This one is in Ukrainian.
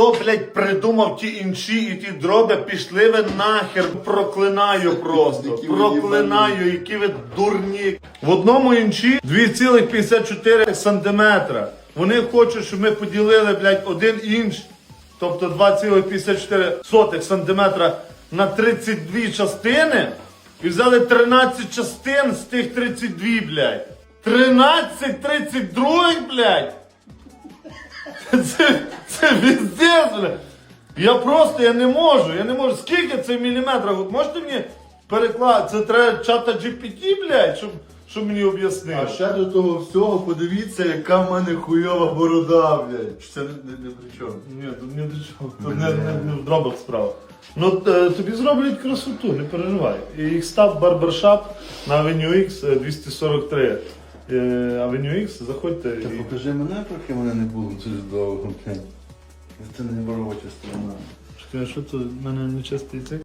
Хто, блядь, придумав ті інші і ті дроби, пішли ви нахер. Проклинаю просто. Проклинаю, які ви дурні. В одному інчі 2,54 сантиметра. Вони хочуть, щоб ми поділили, блядь, один інч, тобто 2,54 сантиметра на 32 частини. І взяли 13 частин з тих 32, блядь. 13 32, блядь. Це, це піздець, бля. Я просто я не можу, я не можу. Скільки це в міліметрах? От Можете мені перекласти? Це треба чата GPT, блядь, щоб, щоб мені об'яснив. А ще до того всього подивіться, яка в мене хуйова борода, блядь. Це не, не, не при чому. Ні, тут не до чого. Тут не, не, не в дробах справа. Ну е, тобі зроблять красоту, не переживай. І їх став барбершап на Avenue X е, 243. Е, Avenue X, заходьте Та і. покажи мене, поки мене не було дуже довго. Це не вороча сторона. Чекай, що це в мене цей?